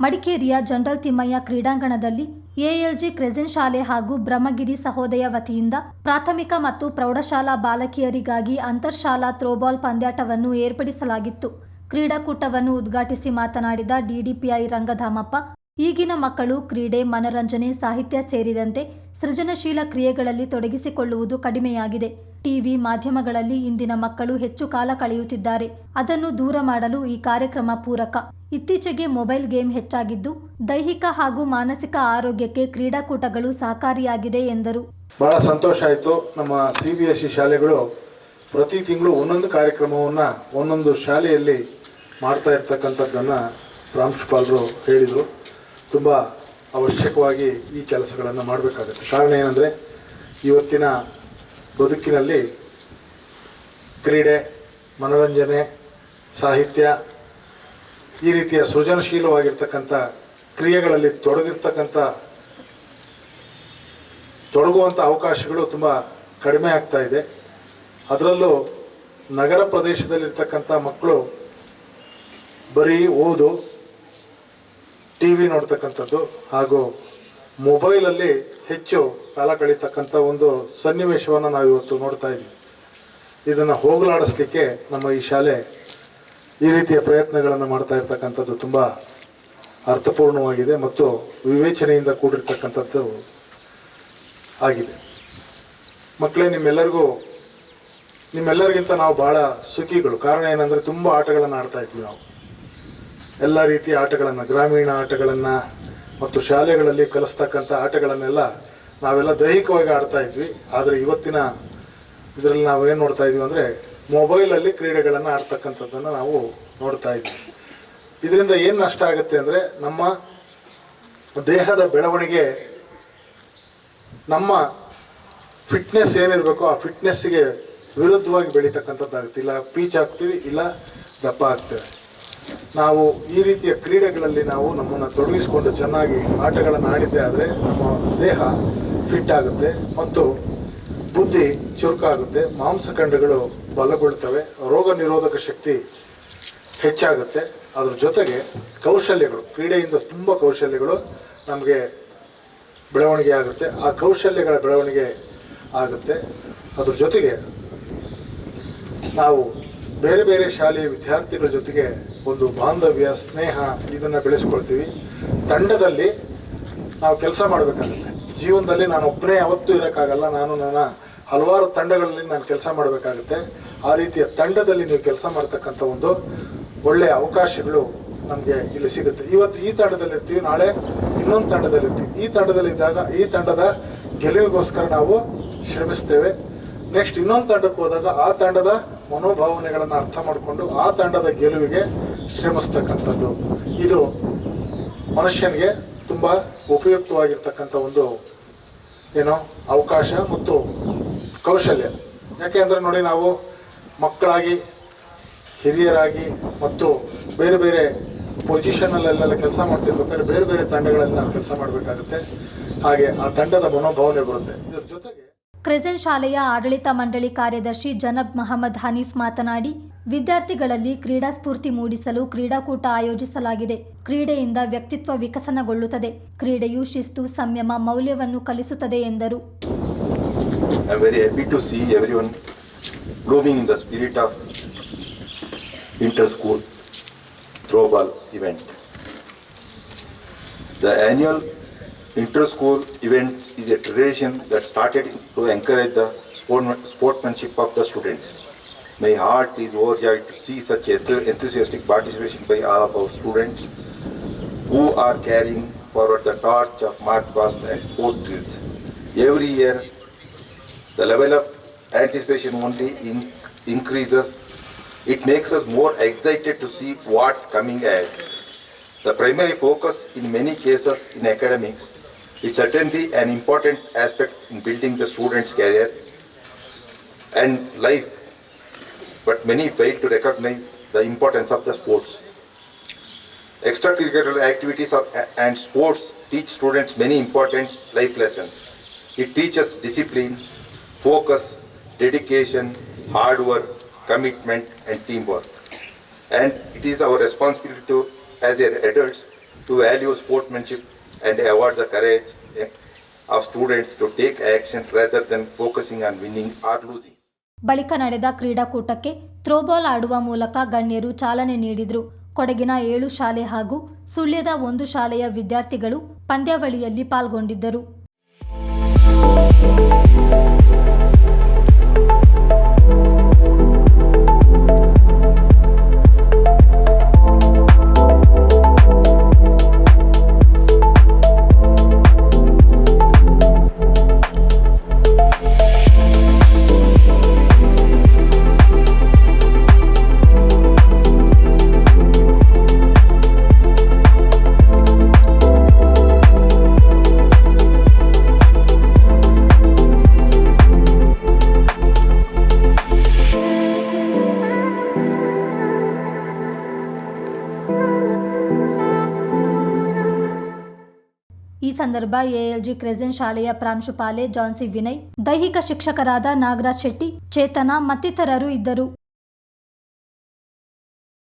ಮಡಿಕೇರಿಯ ಜನರಲ್ ತಿಮ್ಮಯ್ಯ ಕ್ರೀಡಾಂಗಣದಲ್ಲಿ ಎಎಲ್ಜಿ ಕ್ರೆಸೆಂಟ್ ಶಾಲೆ ಹಾಗೂ ಬ್ರಹ್ಮಗಿರಿ ಸಹೋದಯ ವತಿಯಿಂದ ಪ್ರಾಥಮಿಕ ಮತ್ತು ಪ್ರೌಢಶಾಲಾ ಬಾಲಕಿಯರಿಗಾಗಿ ಅಂತರ್ಶಾಲಾ ಥ್ರೋಬಾಲ್ ಪಂದ್ಯಾಟವನ್ನು ಏರ್ಪಡಿಸಲಾಗಿತ್ತು. ಕ್ರೀಡಾಕೂಟವನ್ನು ಉದ್ಘಾಟಿಸಿ ಮಾತನಾಡಿದ ಡಿಡಿಪಿಐ ರಂಗಧಾಮಪ್ಪ, ಈಗಿನ ಮಕ್ಕಳು ಕ್ರೀಡೆ, ಮನರಂಜನೆ, ಸಾಹಿತ್ಯ ಸೇರಿದಂತೆ ಸೃಜನಶೀಲ ಕ್ರಿಯೆಗಳಲ್ಲಿ ತೊಡಗಿಸಿಕೊಳ್ಳುವುದು ಕಡಿಮೆಯಾಗಿದೆ. ಟಿವಿ ಮಾಧ್ಯಮಗಳಲ್ಲಿ ಇಂದಿನ ಮಕ್ಕಳು ಹೆಚ್ಚು ಕಾಲ ಕಳೆಯುತ್ತಿದ್ದಾರೆ. ಅದನ್ನು ದೂರ ಮಾಡಲು ಈ ಕಾರ್ಯಕ್ರಮ ಪೂರಕ. ಇತ್ತೀಚೆಗೆ ಮೊಬೈಲ್ ಗೇಮ್ ಹೆಚ್ಚಾಗಿದ್ದು, ದೈಹಿಕ ಹಾಗೂ ಮಾನಸಿಕ ಆರೋಗ್ಯಕ್ಕೆ ಕ್ರೀಡಾಕೂಟಗಳು ಸಹಕಾರಿಯಾಗಿದೆ ಎಂದರು. ಬಹಳ ಸಂತೋಷ ಆಯಿತು. ನಮ್ಮ ಸಿ ಬಿ ಎಸ್ ಸಿ ಶಾಲೆಗಳು ಪ್ರತಿ ತಿಂಗಳು ಒಂದೊಂದು ಕಾರ್ಯಕ್ರಮವನ್ನು ಒಂದೊಂದು ಶಾಲೆಯಲ್ಲಿ ಮಾಡ್ತಾ ಇರ್ತಕ್ಕಂಥದ್ದನ್ನು ಪ್ರಾಂಶುಪಾಲರು ಹೇಳಿದರು. ತುಂಬ ಅವಶ್ಯಕವಾಗಿ ಈ ಕೆಲಸಗಳನ್ನು ಮಾಡಬೇಕಾಗುತ್ತೆ. ಕಾರಣ ಏನಂದರೆ, ಇವತ್ತಿನ ಬದುಕಿನಲ್ಲಿ ಕ್ರೀಡೆ, ಮನೋರಂಜನೆ, ಸಾಹಿತ್ಯ ಈ ರೀತಿಯ ಸೃಜನಶೀಲವಾಗಿರ್ತಕ್ಕಂಥ ಕ್ರಿಯೆಗಳಲ್ಲಿ ತೊಡಗಿರ್ತಕ್ಕಂಥ ತೊಡಗುವಂಥ ಅವಕಾಶಗಳು ತುಂಬ ಕಡಿಮೆ ಆಗ್ತಾ ಇದೆ. ಅದರಲ್ಲೂ ನಗರ ಪ್ರದೇಶದಲ್ಲಿರ್ತಕ್ಕಂಥ ಮಕ್ಕಳು ಬರೀ ಓದು, ಟಿ ವಿ ನೋಡ್ತಕ್ಕಂಥದ್ದು ಹಾಗೂ ಮೊಬೈಲಲ್ಲಿ ಹೆಚ್ಚು ಕಾಲ ಕಳೀತಕ್ಕಂಥ ಒಂದು ಸನ್ನಿವೇಶವನ್ನು ನಾವು ಇವತ್ತು ನೋಡ್ತಾ ಇದ್ದೀವಿ. ಇದನ್ನು ಹೋಗಲಾಡಿಸ್ಲಿಕ್ಕೆ ನಮ್ಮ ಈ ಶಾಲೆ ಈ ರೀತಿಯ ಪ್ರಯತ್ನಗಳನ್ನು ಮಾಡ್ತಾ ಇರ್ತಕ್ಕಂಥದ್ದು ತುಂಬ ಅರ್ಥಪೂರ್ಣವಾಗಿದೆ ಮತ್ತು ವಿವೇಚನೆಯಿಂದ ಕೂಡಿರ್ತಕ್ಕಂಥದ್ದು ಆಗಿದೆ. ಮಕ್ಕಳೇ, ನಿಮ್ಮೆಲ್ಲರಿಗೂ, ನಿಮ್ಮೆಲ್ಲರಿಗಿಂತ ನಾವು ಬಹಳ ಸುಖಿಗಳು. ಕಾರಣ ಏನಂದರೆ ತುಂಬ ಆಟಗಳನ್ನು ಆಡ್ತಾ ಇದ್ವಿ ನಾವು. ಎಲ್ಲ ರೀತಿಯ ಆಟಗಳನ್ನು, ಗ್ರಾಮೀಣ ಆಟಗಳನ್ನು ಮತ್ತು ಶಾಲೆಗಳಲ್ಲಿ ಕಲಿಸ್ತಕ್ಕಂಥ ಆಟಗಳನ್ನೆಲ್ಲ ನಾವೆಲ್ಲ ದೈಹಿಕವಾಗಿ ಆಡ್ತಾ ಇದ್ವಿ. ಆದರೆ ಇವತ್ತಿನ ಇದರಲ್ಲಿ ನಾವು ಏನು ನೋಡ್ತಾ ಇದೀವಿ ಅಂದರೆ ಮೊಬೈಲಲ್ಲಿ ಕ್ರೀಡೆಗಳನ್ನು ಆಡ್ತಕ್ಕಂಥದ್ದನ್ನು ನಾವು ನೋಡ್ತಾ ಇದ್ವಿ. ಇದರಿಂದ ಏನು ನಷ್ಟ ಆಗುತ್ತೆ ಅಂದರೆ ನಮ್ಮ ದೇಹದ ಬೆಳವಣಿಗೆ, ನಮ್ಮ ಫಿಟ್ನೆಸ್ ಏನಿರಬೇಕು ಆ ಫಿಟ್ನೆಸ್ಸಿಗೆ ವಿರುದ್ಧವಾಗಿ ಬೆಳೀತಕ್ಕಂಥದ್ದಾಗುತ್ತೆ. ಇಲ್ಲ, ಪೀಚ್ ಆಗ್ತೀವಿ ಇಲ್ಲ ದಪ್ಪ ಆಗ್ತೇವೆ ನಾವು ಈ ರೀತಿಯ ಕ್ರೀಡೆಗಳಲ್ಲಿ ನಾವು ನಮ್ಮನ್ನು ತೊಡಗಿಸಿಕೊಂಡು ಚೆನ್ನಾಗಿ ಆಟಗಳನ್ನು ಆಡಿದ್ದೇ ಆದರೆ ನಮ್ಮ ದೇಹ ಫಿಟ್ ಆಗುತ್ತೆ ಮತ್ತು ಬುದ್ಧಿ ಚುರುಕಾಗುತ್ತೆ, ಮಾಂಸಖಂಡಗಳು ಬಲಗೊಳ್ತವೆ, ರೋಗ ನಿರೋಧಕ ಶಕ್ತಿ ಹೆಚ್ಚಾಗುತ್ತೆ. ಅದ್ರ ಜೊತೆಗೆ ಕೌಶಲ್ಯಗಳು, ಕ್ರೀಡೆಯಿಂದ ತುಂಬ ಕೌಶಲ್ಯಗಳು ನಮಗೆ ಬೆಳವಣಿಗೆ ಆಗುತ್ತೆ. ಆ ಕೌಶಲ್ಯಗಳ ಬೆಳವಣಿಗೆ ಆಗುತ್ತೆ. ಅದ್ರ ಜೊತೆಗೆ ನಾವು ಬೇರೆ ಬೇರೆ ಶಾಲೆಯ ವಿದ್ಯಾರ್ಥಿಗಳ ಜೊತೆಗೆ ಒಂದು ಬಾಂಧವ್ಯ, ಸ್ನೇಹ ಇದನ್ನು ಬೆಳೆಸ್ಕೊಳ್ತೀವಿ. ತಂಡದಲ್ಲಿ ನಾವು ಕೆಲಸ ಮಾಡಬೇಕಾಗುತ್ತೆ. ಜೀವನದಲ್ಲಿ ನಾನು ಒಬ್ಬನೇ ಯಾವತ್ತೂ ಇರೋಕ್ಕಾಗಲ್ಲ. ನಾನು ನನ್ನ ಹಲವಾರು ತಂಡಗಳಲ್ಲಿ ನಾನು ಕೆಲಸ ಮಾಡಬೇಕಾಗುತ್ತೆ. ಆ ರೀತಿಯ ತಂಡದಲ್ಲಿ ನೀವು ಕೆಲಸ ಮಾಡ್ತಕ್ಕಂಥ ಒಂದು ಒಳ್ಳೆಯ ಅವಕಾಶಗಳು ನಮಗೆ ಇಲ್ಲಿ ಸಿಗುತ್ತೆ. ಇವತ್ತು ಈ ತಂಡದಲ್ಲಿರ್ತೀವಿ ನಾಳೆ ಇನ್ನೊಂದು ತಂಡದಲ್ಲಿರ್ತೀವಿ ಈ ತಂಡದಲ್ಲಿದ್ದಾಗ ಈ ತಂಡದ ಗೆಲುವಿಗೋಸ್ಕರ ನಾವು ಶ್ರಮಿಸ್ತೇವೆ. ನೆಕ್ಸ್ಟ್ ಇನ್ನೊಂದು ತಂಡಕ್ಕೆ ಹೋದಾಗ ಆ ತಂಡದ ಮನೋಭಾವನೆಗಳನ್ನು ಅರ್ಥ ಮಾಡಿಕೊಂಡು ಆ ತಂಡದ ಗೆಲುವಿಗೆ ಶ್ರಮಿಸ್ತಕ್ಕಂಥದ್ದು ಇದು ಮನುಷ್ಯನಿಗೆ ತುಂಬ ಉಪಯುಕ್ತವಾಗಿರ್ತಕ್ಕಂಥ ಒಂದು, ಏನು, ಅವಕಾಶ ಮತ್ತು ಕೌಶಲ್ಯ. ಯಾಕೆ ಅಂದರೆ ನೋಡಿ ನಾವು ಮಕ್ಕಳಾಗಿ, ಹಿರಿಯರಾಗಿ ಮತ್ತು ಬೇರೆ ಬೇರೆ ಪೊಸಿಷನಲ್ಲೆಲ್ಲ ಕೆಲಸ ಮಾಡ್ತಿರ್ಬೇಕಾದ್ರೆ ಬೇರೆ ಬೇರೆ ತಂಡಗಳಲ್ಲಿ ನಾವು ಕೆಲಸ ಮಾಡಬೇಕಾಗುತ್ತೆ. ಹಾಗೆ ಆ ತಂಡದ ಮನೋಭಾವನೆ ಬರುತ್ತೆ. ಇದ್ರ ಜೊತೆಗೆ ಕ್ರೆಸೆಂಟ್ ಶಾಲೆಯ ಆಡಳಿತ ಮಂಡಳಿ ಕಾರ್ಯದರ್ಶಿ ಜನಬ್ ಮಹಮ್ಮದ್ ಹನೀಫ್ ಮಾತನಾಡಿ ವಿದ್ಯಾರ್ಥಿಗಳಲ್ಲಿ ಕ್ರೀಡಾ ಸ್ಫೂರ್ತಿ ಮೂಡಿಸಲು ಕ್ರೀಡಾಕೂಟ ಆಯೋಜಿಸಲಾಗಿದೆ. ಕ್ರೀಡೆಯಿಂದ ವ್ಯಕ್ತಿತ್ವ ವಿಕಸನಗೊಳ್ಳುತ್ತದೆ. ಕ್ರೀಡೆಯು ಶಿಸ್ತು, ಸಂಯಮ, ಮೌಲ್ಯವನ್ನು ಕಲಿಸುತ್ತದೆ ಎಂದರು. Inter school to see the blooming in the spirit of inter-school that started The annual inter-school event of a tradition My heart is overjoyed to see such enthusiastic participation by all of our students who are carrying forward the torch of march past and drills. Every year, the level of anticipation only in- increases. It makes us more excited to see what coming ahead. The primary focus in many cases in academics is certainly an important aspect in building the student's career and life, but many fail to recognize the importance of the sports. Extracurricular activities and sports teach students many important life lessons. It teaches discipline, focus, dedication, hard work, commitment, and teamwork. And it is our responsibility to, as adults to value sportsmanship and award the courage eh, of students to take action rather than focusing on winning or losing. ಬಳಿಕ ನಡೆದ ಕ್ರೀಡಾಕೂಟಕ್ಕೆ throwball ಆಡುವ ಮೂಲಕ ಗಣ್ಯರು ಚಾಲನೆ ನೀಡಿದರು. ಕೊಡಗಿನ ಏಳು ಶಾಲೆ ಹಾಗೂ ಸುಳ್ಯದ ಒಂದು ಶಾಲೆಯ ವಿದ್ಯಾರ್ಥಿಗಳು ಪಂದ್ಯಾವಳಿಯಲ್ಲಿ ಪಾಲ್ಗೊಂಡಿದ್ದರು. ಈ ಸಂದರ್ಭ ಎಎಲ್ಜಿ ಕ್ರೆಸೆನ್ ಶಾಲೆಯ ಪ್ರಾಂಶುಪಾಲೆ ಜಾನ್ಸಿ ವಿನಯ್, ದೈಹಿಕ ಶಿಕ್ಷಕರಾದ ನಾಗರಾಜ್ ಶೆಟ್ಟಿ, ಚೇತನ ಮತ್ತಿತರರು ಇದ್ದರು.